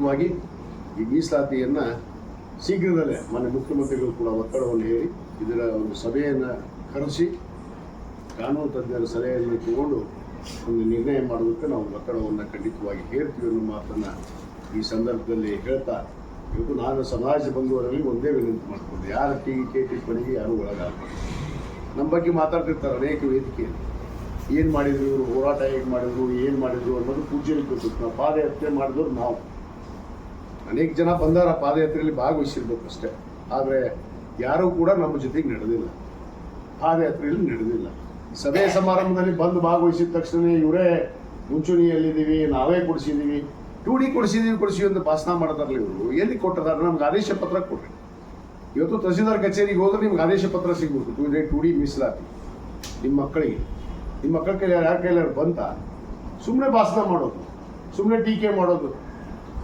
ಖಂಡಿತವಾಗಿ ಈ ಮೀಸಲಾತಿಯನ್ನು ಶೀಘ್ರದಲ್ಲೇ ಮನೆ ಮುಖ್ಯಮಂತ್ರಿಗಳು ಕೂಡ ಒತ್ತಡವನ್ನು ಹೇಳಿ ಇದರ ಒಂದು ಸಭೆಯನ್ನು ಕರೆಸಿ ಕಾನೂನು ತಜ್ಞರ ಸಲಹೆಯನ್ನು ತಗೊಂಡು ಒಂದು ನಿರ್ಣಯ ಮಾಡೋದಕ್ಕೆ ನಾವು ಒತ್ತಡವನ್ನು ಖಂಡಿತವಾಗಿ ಹೇರ್ತೀವಿ ಅನ್ನೋ ಮಾತನ್ನು ಈ ಸಂದರ್ಭದಲ್ಲಿ ಹೇಳ್ತಾ ಇವತ್ತು ನಾನು ಸಮಾಜ ಬಂಧುವರಲ್ಲಿ ಒಂದೇ ವಿನಂತಿ ಮಾಡ್ಕೊಂಡು ಯಾರ ಕೆ ಟಿಪ್ಪಣಿಗೆ ಯಾರು ಒಳಗಾಗಬಾರ್ದು. ನಮ್ಮ ಬಗ್ಗೆ ಮಾತಾಡ್ತಿರ್ತಾರೆ ಅನೇಕ ವೇದಿಕೆಯಲ್ಲಿ. ಏನು ಮಾಡಿದ್ರು ಇವರು ಹೋರಾಟ ಹೇಗೆ ಮಾಡಿದ್ರು, ಏನು ಮಾಡಿದ್ರು ಅನ್ನೋದು ಪೂಜೆಯಲ್ಲಿ ಗೊತ್ತಿತ್ತು ನಾವು ಪಾದಯಾತ್ರೆ ಮಾಡಿದವ್ರು ನಾವು. ಅನೇಕ ಜನ ಬಂದಾರ ಪಾದಯಾತ್ರೆಯಲ್ಲಿ ಭಾಗವಹಿಸಿರ್ಬೇಕು ಅಷ್ಟೇ. ಆದರೆ ಯಾರೂ ಕೂಡ ನಮ್ಮ ಜೊತೆಗೆ ನಡೆದಿಲ್ಲ. ಪಾದಯಾತ್ರೆಯಲ್ಲಿ ನಡೆದಿಲ್ಲ. ಸಭೆ ಸಮಾರಂಭದಲ್ಲಿ ಬಂದು ಭಾಗವಹಿಸಿದ ತಕ್ಷಣ ಇವರೇ ಮುಂಚೂಣಿಯಲ್ಲಿದ್ದೀವಿ ನಾವೇ ಕೊಡಿಸಿದ್ದೀವಿ. ಟೂ ಡಿ ಕೊಡಿಸಿದ್ದೀವಿ ಕೊಡಿಸಿ ಅಂತ ಭಾಷಣ ಮಾಡ್ತಾರಲ್ಲ ಇವರು. ಎಲ್ಲಿ ಕೊಟ್ಟದಾರ? ನಮ್ಗೆ ಆದೇಶ ಪತ್ರ ಕೊಡ್ರಿ. ಇವತ್ತು ತಹಸೀಲ್ದಾರ್ ಕಚೇರಿಗೆ ಹೋದ್ರೆ ನಿಮ್ಗೆ ಆದೇಶ ಪತ್ರ ಸಿಗ್ಬೇಕು. ಟೂ ಡೇ ಟೂ ಡಿ ಮೀಸಲಾತಿ. ನಿಮ್ಮ ಮಕ್ಕಳಿಗೆ. ನಿಮ್ಮ ಮಕ್ಕಳ ಕೈಲಿ ಯಾರ ಕೈಲಾರು ಬಂತ? ಸುಮ್ಮನೆ ಭಾಷಣ ಮಾಡೋದು. ಸುಮ್ಮನೆ ಟೀಕೆ ಮಾಡೋದು.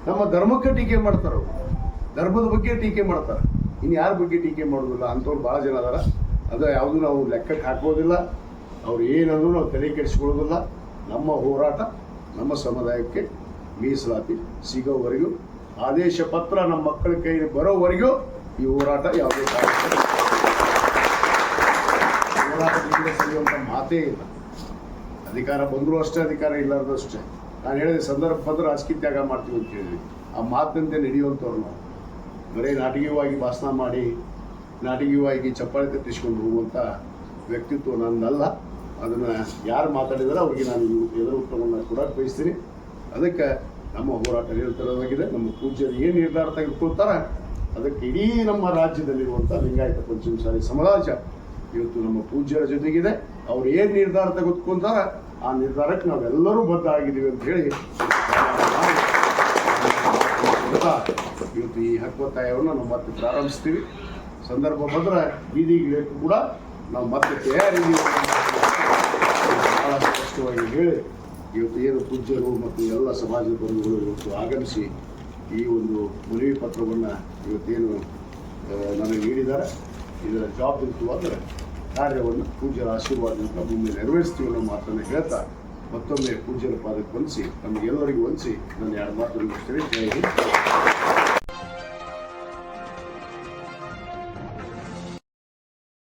ನಮ್ಮ ಧರ್ಮಕ್ಕೆ ಟೀಕೆ ಮಾಡ್ತಾರೆ ಧರ್ಮದ ಬಗ್ಗೆ ಟೀಕೆ ಮಾಡ್ತಾರೆ. ಇನ್ನು ಯಾರ ಬಗ್ಗೆ ಟೀಕೆ ಮಾಡೋದಿಲ್ಲ? ಅಂಥವ್ರು ಭಾಳ ಜನ ಅದಾರ. ಅದು ಯಾವುದೂ ನಾವು ಲೆಕ್ಕಕ್ಕೆ ಹಾಕೋದಿಲ್ಲ. ಅವ್ರು ಏನಂದ್ರೂ ನಾವು ತಲೆ ಕೆಡಿಸ್ಕೊಳ್ಳೋದಿಲ್ಲ. ನಮ್ಮ ಹೋರಾಟ ನಮ್ಮ ಸಮುದಾಯಕ್ಕೆ ಮೀಸಲಾತಿ ಸಿಗೋವರೆಗೂ, ಆದೇಶ ಪತ್ರ ನಮ್ಮ ಮಕ್ಕಳ ಕೈಗೆ ಬರೋವರೆಗೂ ಈ ಹೋರಾಟ ಯಾವುದೇ ಹೋರಾಟ ಹೋರಾಟದಿಂದ ಮಾತೇ ಇಲ್ಲ. ಅಧಿಕಾರ ಬಂದರೂ ಅಷ್ಟೇ, ಅಧಿಕಾರ ಇಲ್ಲಾರ್ದು ಅಷ್ಟೇ. ನಾನು ಹೇಳಿದ ಸಂದರ್ಭ ಬಂದ್ರೆ ರಾಜಕೀಯ ತ್ಯಾಗ ಮಾಡ್ತೀವಿ ಅಂತ ಹೇಳಿದ್ವಿ ಆ ಮಾತಿನಂತೆ ನಡೆಯುವಂಥವ್ರು ನಾವು. ಬರೀ ನಾಟಕೀಯವಾಗಿ ಭಾಷಣ ಮಾಡಿ, ನಾಟಕೀಯವಾಗಿ ಚಪ್ಪಾಳೆ ತಟ್ಟಿಸ್ಕೊಂಡು ಹೋಗುವಂಥ ವ್ಯಕ್ತಿತ್ವ ನನ್ನಲ್ಲ ಅದನ್ನು ಯಾರು ಮಾತಾಡಿದಾರೆ ಅವ್ರಿಗೆ ನಾನು ಎದುರು ಉತ್ತರವನ್ನು ಕೂಡ ಬಯಸ್ತೀನಿ. ಅದಕ್ಕೆ ನಮ್ಮ ಹೋರಾಟ ನಿರಂತರವಾಗಿದೆ. ನಮ್ಮ ಪೂಜ್ಯರು ಏನು ನಿರ್ಧಾರ ತೆಗೆದುಕೊಳ್ತಾರೆ ಅದಕ್ಕೆ ಇಡೀ ನಮ್ಮ ರಾಜ್ಯದಲ್ಲಿರುವಂಥ ಲಿಂಗಾಯತ ಪಂಚಮಸಾಲಿ ಸಮಾಜ ಇವತ್ತು ನಮ್ಮ ಪೂಜ್ಯರ ಜೊತೆಗಿದೆ. ಅವ್ರು ಏನು ನಿರ್ಧಾರ ತೆಗೆದುಕೊಂತಾರ ಆ ನಿರ್ಧಾರಕ್ಕೆ ನಾವೆಲ್ಲರೂ ಬದ್ಧ ಆಗಿದ್ದೀವಿ ಅಂತ ಹೇಳಿ ಇವತ್ತು ಈ ಹಕ್ಕೊತ್ತಾಯವನ್ನು ನಾವು ಮತ್ತೆ ಪ್ರಾರಂಭಿಸ್ತೀವಿ. ಸಂದರ್ಭ ಬಂದ್ರೆ ಬೀದಿಗಿಳಿಯಕ್ಕೂ ಕೂಡ ನಾವು ಮತ್ತೆ ತಯಾರಿ ಬಹಳ ಸ್ಪಷ್ಟವಾಗಿ ಹೇಳಿ ಇವತ್ತು ಏನು ಪೂಜ್ಯರು ಮತ್ತು ಎಲ್ಲ ಸಮಾಜದ ಬಂಧುಗಳು ಇವತ್ತು ಆಗಮಿಸಿ ಈ ಒಂದು ಮನವಿ ಪತ್ರವನ್ನು ಇವತ್ತೇನು ನನಗೆ ನೀಡಿದ್ದಾರೆ. ಇದರ ಜವಾಬ್ದಾರಿತ್ವವಾದರೆ ಕಾರ್ಯವನ್ನು ಪೂಜ್ಯರ ಆಶೀರ್ವಾದದಿಂದ ಮುಂದೆ ನೆರವೇರಿಸ್ತೀವಿ ಅನ್ನೋ ಮಾತನ್ನು ಹೇಳ್ತಾ ಮತ್ತೊಮ್ಮೆ ಪೂಜ್ಯರ ಪಾದಕ್ಕೆ ಹೊಂದಿಸಿ ನಮಗೆಲ್ಲರಿಗೂ ಹೊಂದಿಸಿ ನನ್ನ ಎರಡು ಮಾತನ್ನು ಜೈ ಹಿಂದ್.